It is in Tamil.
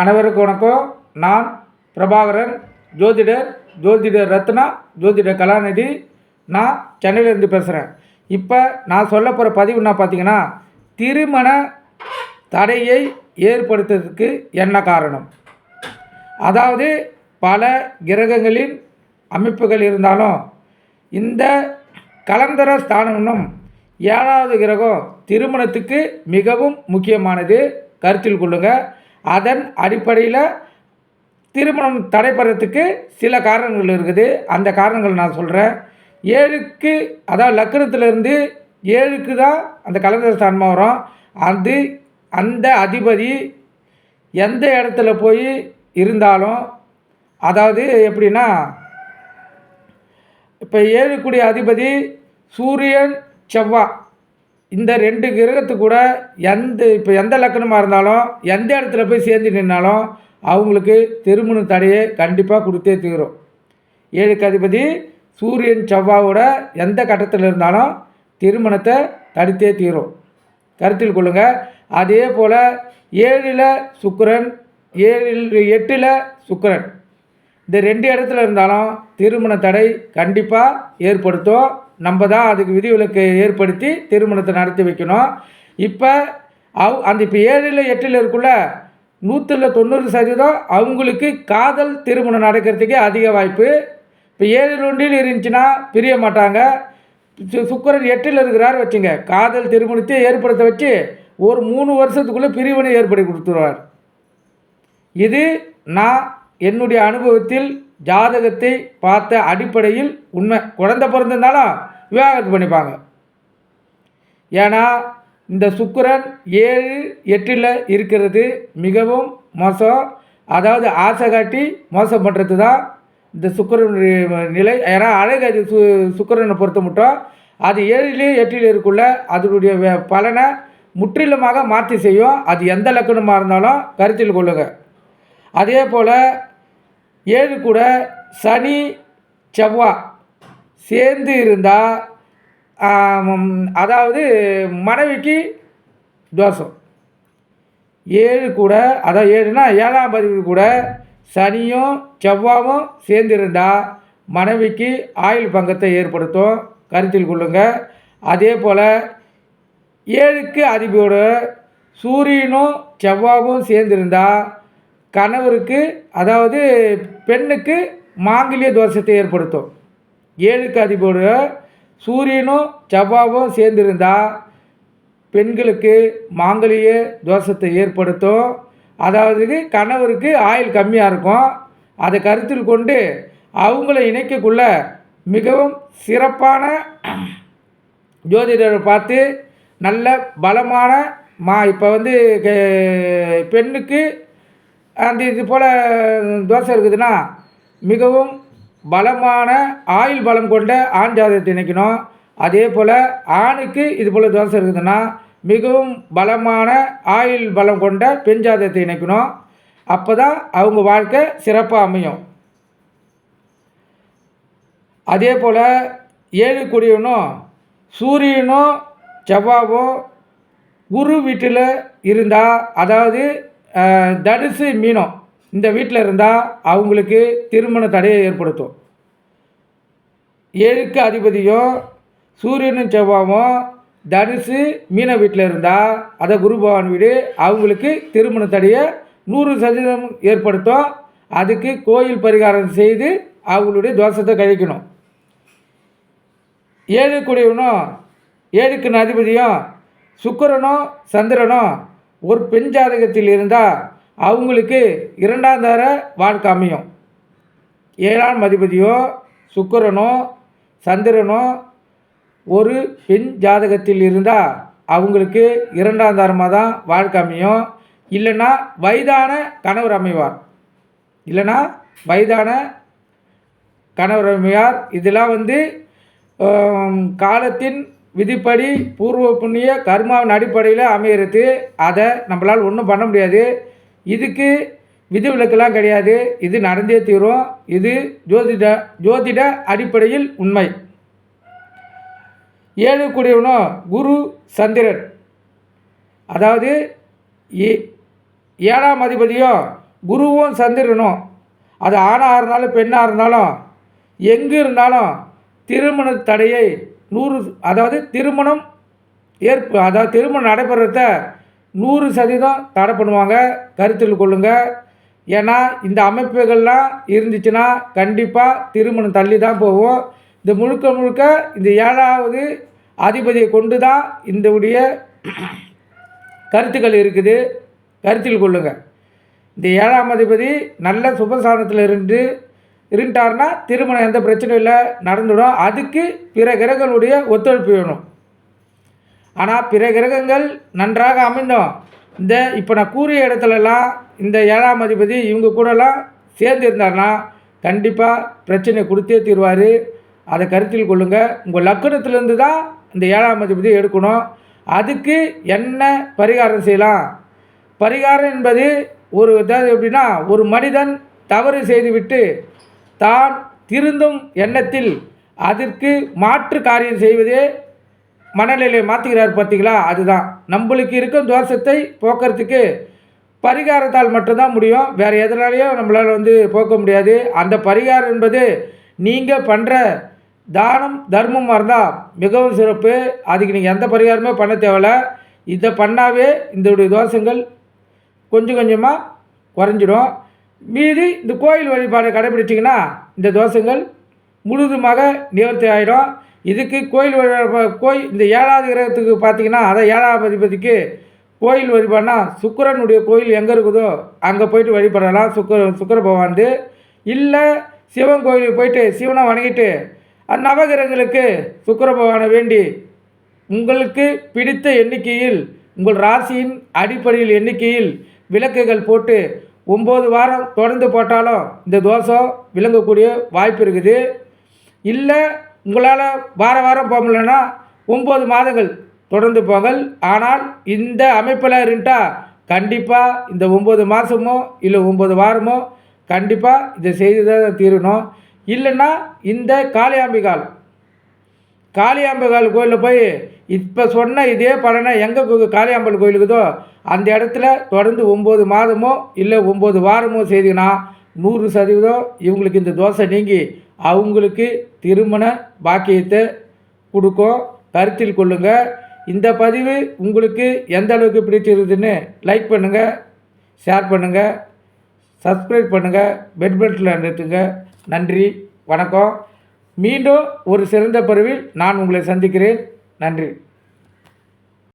அனைவருக்கும் வணக்கம். நான் பிரபாகரன் ஜோதிடர் ஜோதிடர் ரத்னா ஜோதிடர் கலாநிதி. நான் சென்னையிலேருந்து பேசுகிறேன் இப்போ நான் சொல்ல போகிற பதிவு என்ன பார்த்தீங்கன்னா திருமண தடையை ஏற்படுத்துறதுக்கு என்ன காரணம்? அதாவது பல கிரகங்களின் அமைப்புகள் இருந்தாலும் இந்த கலந்தர ஸ்தானம்னும் ஏழாவது கிரகம் திருமணத்துக்கு மிகவும் முக்கியமானது. கருத்தில் கொள்ளுங்கள் அதன் அடிப்படையில் திருமணம் தடைப்படுறதுக்கு சில காரணங்கள் இருக்குது. அந்த காரணங்கள் நான் சொல்கிறேன் ஏழுக்கு அதாவது லக்கணத்திலேருந்து ஏழுக்கு தான் அந்த கலந்தர ஸ்தானமாக வரும். அது அந்த அதிபதி எந்த இடத்துல போய் இருந்தாலும் அதாவது எப்படின்னா இப்போ ஏழுக்குடிய அதிபதி சூரியன் செவ்வாய் இந்த ரெண்டு கிரகத்து கூட எந்த இப்போ எந்த லக்கணமாக இருந்தாலும் எந்த இடத்துல போய் சேர்ந்து நின்னாலும் அவங்களுக்கு திருமண தடையை கண்டிப்பாக கொடுத்தே தீரும். ஏழுக்கு அதிபதி சூரியன் செவ்வாவோட எந்த கட்டத்தில் இருந்தாலும் திருமணத்தை தடுத்தே தீரும். கருத்தில் கொள்ளுங்கள் அதே போல் ஏழில் சுக்கிரன் ஏழில் எட்டில் சுக்கிரன். இந்த ரெண்டு இடத்துல இருந்தாலும் திருமண தடை கண்டிப்பாக ஏற்படுத்தும். நம்ம தான் அதுக்கு விதிவிலக்கு ஏற்படுத்தி திருமணத்தை நடத்தி வைக்கணும். இப்போ அவ் அந்த இப்போ ஏழில் எட்டில் இருக்குள்ள நூற்றில் தொண்ணூறு சதவீதம் அவங்களுக்கு காதல் திருமணம் நடக்கிறதுக்கே அதிக வாய்ப்பு. இப்போ ஏழு ஒன்றில் இருந்துச்சுன்னா பிரிய மாட்டாங்க. சு- எட்டில் இருக்கிறார் வச்சுங்க. காதல் திருமணத்தை ஏற்படுத்த வச்சு ஒரு மூணு வருஷத்துக்குள்ளே பிரிவினை ஏற்படுத்தி கொடுத்துருவார். இது நான் என்னுடைய அனுபவத்தில் ஜாதகத்தை பார்த்த அடிப்படையில் உண்மை. குழந்தை பிறந்திருந்தாலும் விவாகரத்து பண்ணிப்பாங்க. ஏன்னா இந்த சுக்கிரன் ஏழு எட்டில் இருக்கிறது மிகவும் மோசம். அதாவது ஆசை காட்டி மோசம் பண்ணுறது தான் இந்த சுக்கரனுடைய நிலை. ஏன்னா அழகு அது சு சுக்கரனை பொறுத்த மட்டும். அது ஏழிலே எட்டில் இருக்குள்ள அதனுடைய பலனை முற்றிலுமாக மாற்றி செய்யும். அது எந்த லக்கணமாக இருந்தாலும் கருத்தில் கொள்ளுங்கள் அதே போல் ஏழு கூட சனி செவ்வாய் சேர்ந்து இருந்தால் அதாவது மனைவிக்கு தோஷம். ஏழு கூட அதான் ஏழுனா ஏழாம் பதிவு கூட சனியும் செவ்வாயும் சேர்ந்திருந்தால் மனைவிக்கு ஆயுள் பங்கத்தை ஏற்படுத்தும். கருத்தில் கொள்ளுங்கள் அதே போல் ஏழுக்கு அதிபதியோட சூரியனும் செவ்வாவும் சேர்ந்திருந்தால் கணவருக்கு அதாவது பெண்ணுக்கு மாங்கல்ய தோஷத்தை ஏற்படுத்தும். ஏழுக்கு அதிபதியோட சூரியனும் செவ்வாவும் சேர்ந்திருந்தால் பெண்களுக்கு மாங்கலிய தோஷத்தை ஏற்படுத்தும். அதாவது கணவருக்கு ஆயுள் கம்மியாக இருக்கும். அதை கருத்தில் கொண்டு அவங்கள இணைக்கக்குள்ள மிகவும் சிறப்பான ஜோதிடரை பார்த்து நல்ல பலமான மா இப்போ வந்து கே- பெண்ணுக்கு அந்த இது போல் தோசை இருக்குதுன்னா மிகவும் பலமான ஆயுள் பலம் கொண்ட ஆண் ஜாதகத்தை இணைக்கணும். அதே போல் ஆணுக்கு இது போல் தோசை இருக்குதுன்னா மிகவும் பலமான ஆயுள் பலம் கொண்ட பெண் ஜாதகத்தை இணைக்கணும். அப்போ தான் அவங்க வாழ்க்கை சிறப்பாக அமையும். அதே போல் ஏழு குடியனும் சூரியனும் செவ்வாவும் குரு வீட்டில் இருந்தால் அதாவது தனுசு மீனம். இந்த வீட்டில் இருந்தால் அவங்களுக்கு திருமண தடையை ஏற்படுத்தும். ஏழுக்கு அதிபதியும் சூரியனும் செவ்வாவும் தனுசு மீன வீட்டில் இருந்தால் அதை குரு பகவான் வீடு அவங்களுக்கு திருமண தடையை நூறு சதவீதம் ஏற்படுத்தும். அதுக்கு கோயில் பரிகாரம் செய்து அவங்களுடைய தோஷத்தை கழிக்கணும். ஏழு குடியவனும் ஏழுக்கு அதிபதியும் சுக்கிரனும் சந்திரனும் ஒரு பெண் ஜாதகத்தில் இருந்தால் அவங்களுக்கு இரண்டாம் தர வாழ்க்கை அமையும் ஏழாம் அதிபதியோ சுக்கரனோ சந்திரனோ ஒரு பெண் ஜாதகத்தில் இருந்தால் அவங்களுக்கு இரண்டாம் தரமாக தான் வாழ்க்கை அமையும் இல்லைன்னா வயதான கணவர் அமைவார். இல்லைன்னா வயதான கணவர் அமையார். இதெல்லாம் வந்து காலத்தின் விதிப்படி பூர்வ புண்ணிய கர்மாவின் அடிப்படையில் அமையிறது. அதை நம்மளால் ஒன்றும் பண்ண முடியாது. இதுக்கு விதிவிலக்கெல்லாம் கிடையாது. இது நடந்தே தீரும். இது ஜோதிட ஜோதிட அடிப்படையில் உண்மை. ஏழு கூடியவனும் குரு சந்திரன். அதாவது ஏ- ஏழாம் அதிபதியும் குருவும் சந்திரனும் அது ஆணாக இருந்தாலும் பெண்ணாக இருந்தாலும் எங்கே இருந்தாலும் திருமண தடையை நூறு அதாவது திருமணம் ஏற்பு அதாவது திருமணம் நடைபெறத நூறு சதவீதம் தடை பண்ணுவாங்க. கருத்தில் கொள்ளுங்க. ஏன்னா இந்த அமைப்புகள்லாம் இருந்துச்சுன்னா கண்டிப்பாக திருமணம் தள்ளி தான் போகும் இந்த முழுக்க முழுக்க இந்த ஏழாவது அதிபதியை கொண்டு தான் இந்த உடைய கருத்துக்கள் இருக்குது. கருத்தில் கொள்ளுங்கள் இந்த ஏழாம் அதிபதி நல்ல சுபசானத்தில் இருந்து இருந்துட்டாருன்னா திருமணம் எந்த பிரச்சனையும் இல்லை நடந்துடும். அதுக்கு பிற கிரகங்களுடைய ஒத்துழைப்பு வேணும். ஆனால் பிற கிரகங்கள் நன்றாக அமைந்தோம். இந்த இப்போ நான் கூறிய இடத்துலலாம் இந்த ஏழாம் அதிபதி இவங்க கூடலாம் சேர்ந்து இருந்தாருன்னா கண்டிப்பாக பிரச்சனை கொடுத்தே தீர்வார். அதை கருத்தில் கொள்ளுங்கள் உங்கள் லக்கணத்திலேருந்து தான் இந்த ஏழாம் அதிபதி எடுக்கணும். அதுக்கு என்ன பரிகாரம் செய்யலாம்? பரிகாரம் என்பது ஒரு அதாவது எப்படின்னா ஒரு மனிதன் தவறு செய்துவிட்டு தான் திருந்தும் எண்ணத்தில் அதற்கு மாற்று காரியம் செய்வதே மனநிலையை மாற்றுகிறார் பார்த்தீங்களா? அதுதான். நம்மளுக்கு இருக்கும் தோஷத்தை போக்குறதுக்கு பரிகாரத்தால் மட்டும்தான் முடியும். வேறு எதனாலையும் நம்மளால் வந்து போக்க முடியாது. அந்த பரிகாரம் என்பது நீங்கள் பண்ணுற தானம் தர்மமாக இருந்தால் மிகவும் சிறப்பு. அதுக்கு நீங்கள் எந்த பரிகாரமே பண்ண தேவையில்ல. இதை பண்ணாவே இந்த தோஷங்கள் கொஞ்சம் கொஞ்சமாக குறைஞ்சிடும். மீதி இந்த கோயில் வழிபாடை கடைபிடிச்சிங்கன்னா இந்த தோஷங்கள் முழுதுமாக நிவர்த்தி ஆகிடும் இதுக்கு கோயில் வழிபா கோயில் இந்த ஏழாவது கிரகத்துக்கு பார்த்தீங்கன்னா அதை ஏழாவது அதிபதிக்கு கோயில் வழிபாடுனா சுக்கிரனுடைய கோயில் எங்கே இருக்குதோ அங்கே போயிட்டு வழிபடலாம். சுக்கர சுக்கர பகவான்து. இல்லை சிவன் கோயிலுக்கு போயிட்டு சிவனை வணங்கிட்டு நவகிரகங்களுக்கு சுக்கர பகவானை வேண்டி உங்களுக்கு பிடித்த எண்ணிக்கையில் உங்கள் ராசியின் அடிப்படையில் எண்ணிக்கையில் விளக்குகள் போட்டு ஒம்பது வாரம் தொடர்ந்து போட்டாலும் இந்த தோஷம் விளங்கக்கூடிய வாய்ப்பு இருக்குது. இல்லை உங்களால் வார வாரம் போக முடியலன்னா ஒம்பது மாதங்கள் தொடர்ந்து போங்கள் ஆனால் இந்த அமைப்பில் இருந்துட்டா கண்டிப்பாக இந்த ஒம்பது மாதமோ இல்லை ஒம்பது வாரமோ கண்டிப்பாக இதை செய்து தான் தீரணும். இல்லைன்னா இந்த காளியாம்பிகால் காளியாம்பிகால் கோயிலில் போய் இப்போ சொன்ன இதே பலனை எங்கே காளியாம்பல் கோயிலுக்குதோ அந்த இடத்துல தொடர்ந்து ஒம்பது மாதமோ இல்லை ஒம்பது வாரமோ செய்தீங்கன்னா நூறு சதவீதம் இவங்களுக்கு இந்த தோசை நீங்கி அவங்களுக்கு திருமண பாக்கியத்தை கொடுக்கும் கருத்தில் கொள்ளுங்கள் இந்த பதிவு உங்களுக்கு எந்த அளவுக்கு பிடிச்சிருக்குதுன்னு லைக் பண்ணுங்கள் ஷேர் பண்ணுங்கள் சப்ஸ்கிரைப் பண்ணுங்கள் பெட் பெட்டில் நிறுத்துங்க. நன்றி வணக்கம். மீண்டும் ஒரு சிறந்த பருவில் நான் உங்களை சந்திக்கிறேன். நன்றி.